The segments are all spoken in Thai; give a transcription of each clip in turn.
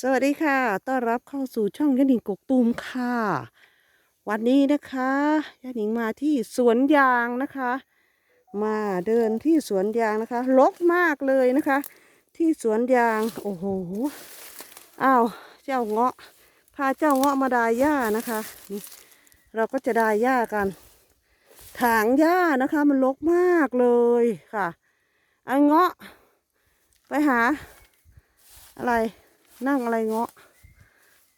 สวัสดีค่ะ ต้อนรับเข้าสู่ช่องยะหนิงกกตูมค่ะ วันนี้นะคะยะหนิงมาที่สวนยางนะคะ มาเดินที่สวนยางนะคะรกมากเลยนะคะ ที่สวนยาง โอ้โห อ้าว เจ้าเงาะ พาเจ้าเงาะมาดายหญ้านะคะนี่เราก็จะดายหญ้ากัน ถางหญ้านะคะ มันรกมากเลยค่ะไอ้เงาะ ไปหา อะไร นั่งอะไรเงาะ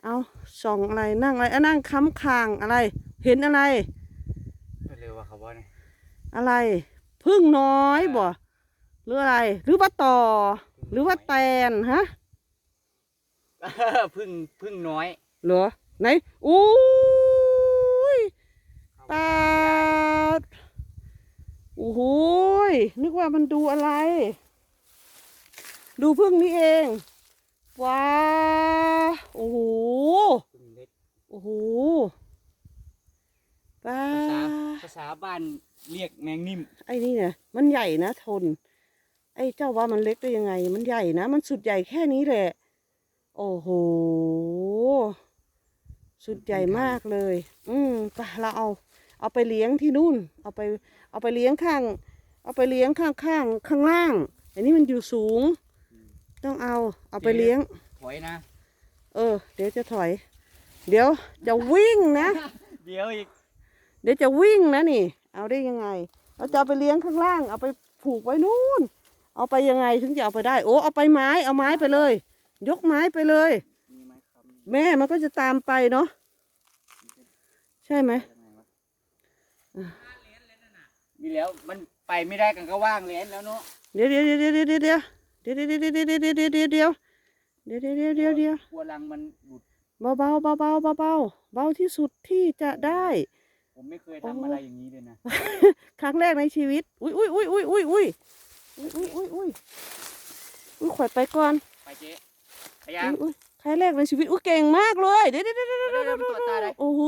เอาส่องอะไรนั่งอะไรเอานั่งค้ำคางอะไร เห็นอะไร เร็วอะครับว่าเนี่ยอะไร พึ่งน้อยบ่หรืออะไร หรือว่าต่อ หรือว่าแตนฮะพึ่งพึ่งน้อยเหรอไหนอุ้ยปาดโอ้โหยนึกว่ามันดูอะไร ดูพึ่งนี่เอง ว้าโอ้โหพึ่งเล็กโอ้โหป้าภาษาภาษาบ้านเรียกแมงนิ่ม ไอ้นี่เนี่ยมันใหญ่นะทน ไอ้เจ้าว่ามันเล็กได้ยังไง มันใหญ่นะ มันสุดใหญ่แค่นี้แหละ โอ้โห สุดใหญ่มากเลย อืมไปเราเอา เอาไปเลี้ยงที่นู่น เอาไป เอาไปเลี้ยงข้าง เอาไปเลี้ยงข้างข้างๆข้างล่าง อันนี้มันอยู่สูง ต้องเอาเอาไปเลี้ยง ถอยนะ เออ เดี๋ยวจะถอย เดี๋ยวจะวิ่งนะ เดี๋ยวอีก เดี๋ยวจะวิ่งนะนี่ เอาได้ยังไงเราจะเอาไปเลี้ยงข้างล่าง เอาไปผูกไว้นู่น เอาไปยังไงถึงจะเอาไปได้ โอ้เอาไปไม้เอาไม้ไปเลย ยกไม้ไปเลย มีไหมครับแม่มันก็จะตามไปเนาะใช่ไหมยังไงวะมีแล้วมันไปไม่ได้กันก็ว่างเลนแล้วเนาะเดี๋ยวเดี๋ยวเดี๋ยวเดี๋ยวเดี๋ยว เดี๋ยวเดี๋ยวเดี๋ยวเดี๋ยวเดี๋ยวเดี๋ยวเดี๋ยวเดี๋ยวเดี๋ยวเดี๋ยวเดี๋ยวเดี๋ยวเดี๋ยวเดี๋ยวกลัวรังมันหลุดเบาเบาเบาเบาเบาเบาเบาที่สุดที่จะได้ ผมไม่เคยทำอะไรอย่างนี้เลยนะ ครั้งแรกในชีวิต อุ้ยอุ้ยอุ้ยอุ้ยอุ้ยอุ้ยอุ้ยอุ้ยอุ้ยอุ้ยอุ้ยขวดไปก่อนไปเจ๊ไปยังอุ๊ยอุ๊ยครั้งแรกในชีวิตอุ้ยเก่งมากเลยเดี๋ยวเดี๋ยวเดี๋ยวเดี๋ยวเดี๋เดี๋ยยววเดี๋ยวมันตรวจตาได้โอ้โห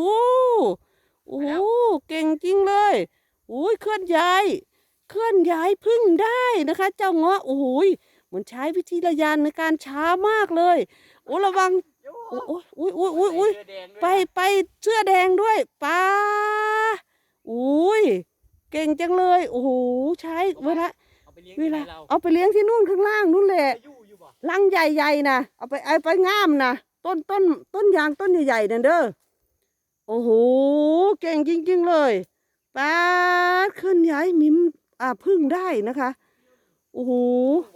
โอ้โหไปแล้วเก่งจริงเลยอุ้ยเคลื่อนย้าย เคลื่อนย้ายพึ่งได้นะคะ เจ้าเงาะโอ้โหย เหมือนใช้วิธีระยานในการช้ามากเลย โอ้ระวังโอ้โอ้อุ้ยอุ้ยอุ้ยอุ้ยใส่เสื้แดงด้วยนะไปไปเสื้อแดงด้วยป้าอุ้ยเก่งจังเลย โอ้โหใช้เวลาเอาไปเลี้ยงเวที่ไหนลาเราเอาไปเลี้ยงที่นู่นข้างล่างนู่นแหละไปอยู่อยู่บ่ลังใหญ่ๆนะเอาไปเอาไปง่ามนะต้นต้นต้นยางต้นใหญ่ๆนั่นเด้อโอ้โหเก่งจริงๆเลยป้าดเคลื่อนย้ายมิมอ่าพึ่งได้นะคะโอ้โหอยู่บ่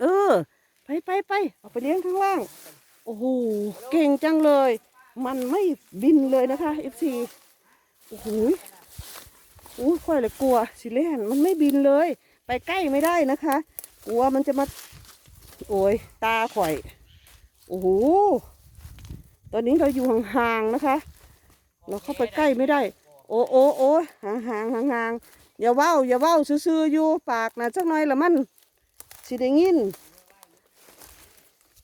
เออ ไปไปไปเอาไปเลี้ยงข้างล่าง โอ้โห เก่งจังเลย มันไม่บินเลยนะคะเอฟซีโอ้โหโอ้ค่อยเลยกลัวสิเล่นมันไม่บินเลย ไปใกล้ไม่ได้นะคะ กลัวมันจะมา โอ้ยตาข่อย โอ้โห ตอนนี้เราอยู่ห่างๆนะคะ เราเข้าไปใกล้ไม่ได้ โอ้โอ้โอ้ห่างห่างห่างห่างๆอย่าเว้า อย่าเว้าซื่อๆอยู่ปากนะจักหน่อยละมัน สิได้ยิน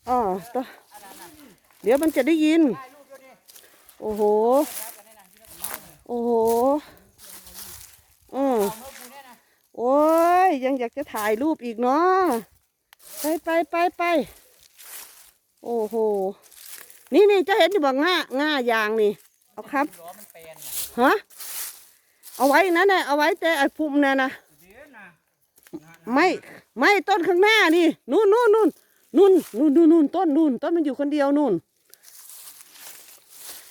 อ๋อต่อเดี๋ยวมันจะได้ยิน โอ้โห โอ้โหอืมโอ้ย ยังอยากจะถ่ายรูปอีกเนาะไปไปไปไปโอ้โห นี่นี่จะเห็นอยู่บอกง่าง่ายางนี่ เอาครับฮะเอาไว้นั่นแหละเอาไว้แต่ไอ้พุ่มนั่นนะเดี๋ยนะ ไม่ไม่ต้นข้างหน้านี่นู่นนู่นนู่นนู่นนู่นนู่นนู่นต้นนู่นต้นมันอยู่คนเดียวนู่น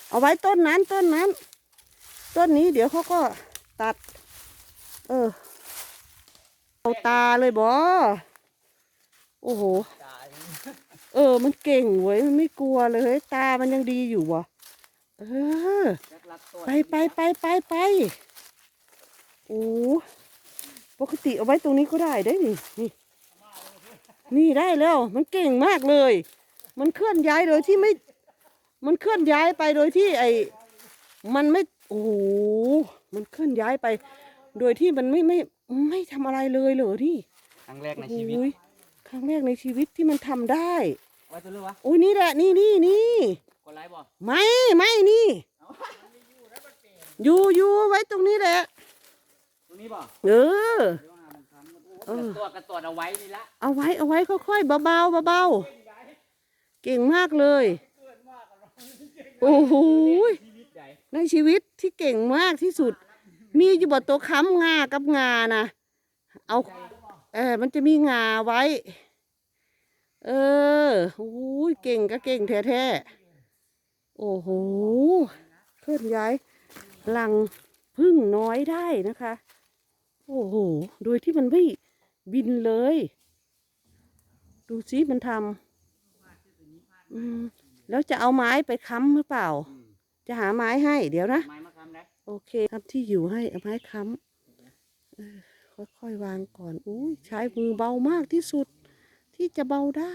เอาไว้ต้นนั้นต้นนั้น ต้นนี้เดี๋ยวเขาก็ตัด เออเอาตาเลยบอโอ้โห เออ มันเก่งเว้ย มันไม่กลัวเลย ตามันยังดีอยู่วะเออ ไปไปไปไปไปโอ้ ปกติเอาไว้ตรงนี้ก็ได้ได้นี่นี่ นี่ได้แล้ว มันเก่งมากเลย มันเคลื่อนย้ายโดยที่ไม่ มันเคลื่อนย้ายไปโดยที่ไอ้มันไม่โอ้โหมันเคลื่อนย้ายไป โดยที่มันไม่ไม่ไม่ทำอะไรเลยเหรอนี่ครั้งแรกในโอ้ชีวิตยครั้งแรกในชีวิตที่มันทำได้ไว้ตัวเลือกวะโอ้ยนี่แหละนี่นี่นี่กดไลค์บ่ไม่ไม่นี่ อยู่อยู่ไว้ตรงนี้แหละต รงนี้บ่เออเดี๋ยวหามันทำเออ ตัวกระตัวเอาไว้นี่ละเอาไว้เอาไว้ค่อยๆเบาๆเบาๆเก่งมากเลย โอ้โหชีวิตใหญ่ในชีวิตที่เก่งมากที่สุด มีอยู่บนตัวค้ำงากับงานะเอาเออมันจะมีงาไว้ เออโอ้ยเก่งก็เก่งแท้ๆโอ้โหเคลื่อนย้ายลังพึ่งน้อยได้นะคะ โอ้โห โดยที่มันไม่บินเลย ดูสิมันทำอืมแล้วจะเอาไม้ไปค้ำหรือเปล่าอืมจะหาไม้ให้เดี๋ยวนะไม้มะขามได้โอเคครับที่อยู่ให้เอาไม้ค้ำเออค่อยๆวางก่อนอุ้ยใช้มือเบามากที่สุด ที่จะเบาได้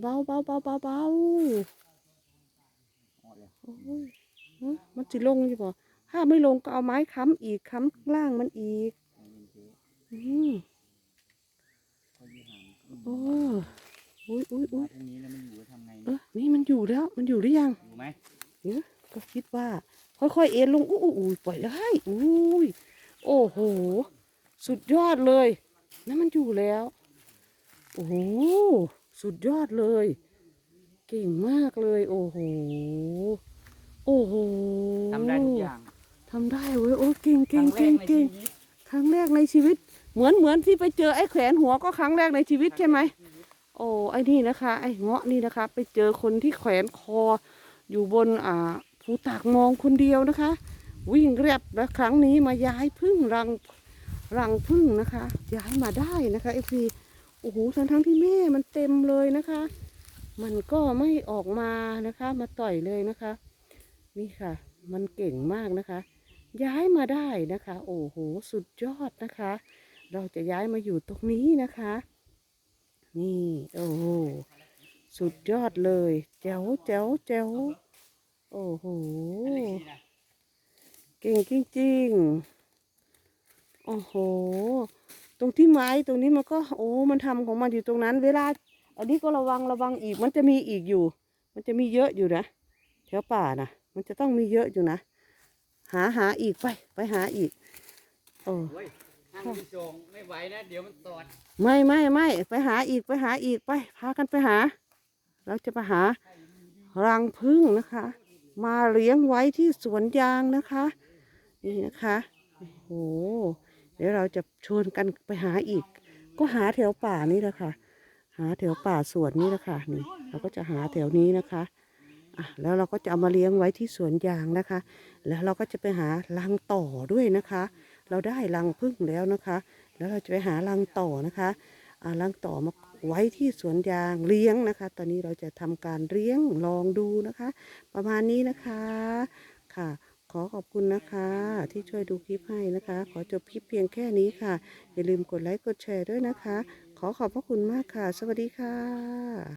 เบาเบาเบาเบาเบาหมดเลยโอ้ยเอ้อมันจะลงอยู่ป่ ถ้าไม่ลงก็เอาไม้ค้ำอีกค้ำข้างล่างมันอีกใจเย็นเจ๊อืมค่อยยืหางโอ้อุ้ยอุ้ยอุ้มายตรงนี้แล้วมันอยู่ทำไงเอเนี่ยอนี่มันอยู่แล้ว มันอยู่หรือยังอยู่ไหมเนี่ยก็คิดว่า ค่อยๆเอ็นลงอู้อู้อู้ปล่อยได้อุ้ยโอ้โห สุดยอดเลยนั่นมันอยู่แล้ว โอ้โห สุดยอดเลย เก่งมากเลย โอ้โห โอ้โหทำได้ทุกอย่าง ทำได้เว้ยโอ้เก่งคเก่รั้งงแรเก่กงในเก่ชีงวิตครั้งแรกในชีวิต เหมือนเหมือนที่ไปเจอไอ้แขวนหัวก็ครั้งแรกในชีวิตใช่ไหมโอ้ไอ้นี่นะคะ ไอ้เงาะนี่นะคะ ไปเจอคนที่แขวนคอ อยู่บนอ่าภูตากมองคนเดียวนะคะ วิ่งเรียบและครั้งนี้มาย้ายพึ่งรังรังพึ่งนะคะ ย้ายมาได้นะคะเอฟซีโอ้โหทั้งทั้งๆที่แม่มันเต็มเลยนะคะ มันก็ไม่ออกมานะคะ มาต่อยเลยนะคะ นี่ค่ะ มันเก่งมากนะคะ ย้ายมาได้นะคะ โอ้โห สุดยอดนะคะ เราจะย้ายมาอยู่ตรงนี้นะคะ นี่โอ้โหสุดยอดเลย แจ๋วแจ๋วแจ๋วโอ้โห เก่งจริงๆ โอ้โห ตรงที่ไม้ตรงนี้มันก็ โอ้ มันทำของมันอยู่ตรงนั้น เวลา อันนี้ก็ระวังระวังอีก มันจะมีอีกอยู่ มันจะมีเยอะอยู่นะแถวป่านะมันจะต้องมีเยอะอยู่นะ หาหาอีกไป ไปหาอีกโอ้ยห้ามไปส่งไม่ไหวนะเดี๋ยวมันตอด ไม่ไม่ไม่ไปหาอีกไปหาอีกไป พากันไปหา เราจะไปหารังผึ้งนะคะ มาเลี้ยงไว้ที่สวนยางนะคะ นี่นะคะโอ้โหเดี๋ยวเราจะชวนกันไปหาอีก ก็หาแถวป่านี่แหละค่ะ หาแถวป่าสวนนี่แหละค่ะนี่ เราก็จะหาแถวนี้นะคะ แล้วเราก็จะเอามาเลี้ยงไว้ที่สวนยางนะคะ แล้วเราก็จะไปหารังต่อด้วยนะคะ เราได้รังผึ้งแล้วนะคะ แล้วเราจะไปหารังต่อนะคะอ่ารังต่อมาไว้ที่สวนยางเลี้ยงนะคะ ตอนนี้เราจะทำการเลี้ยงลองดูนะคะ ประมาณนี้นะคะค่ะขอขอบคุณนะคะ ที่ช่วยดูคลิปให้นะคะ ขอจบคลิปเพียงแค่นี้ค่ะ อย่าลืมกดไลค์กดแชร์ด้วยนะคะ ขอขอบพระคุณมากค่ะ สวัสดีค่ะ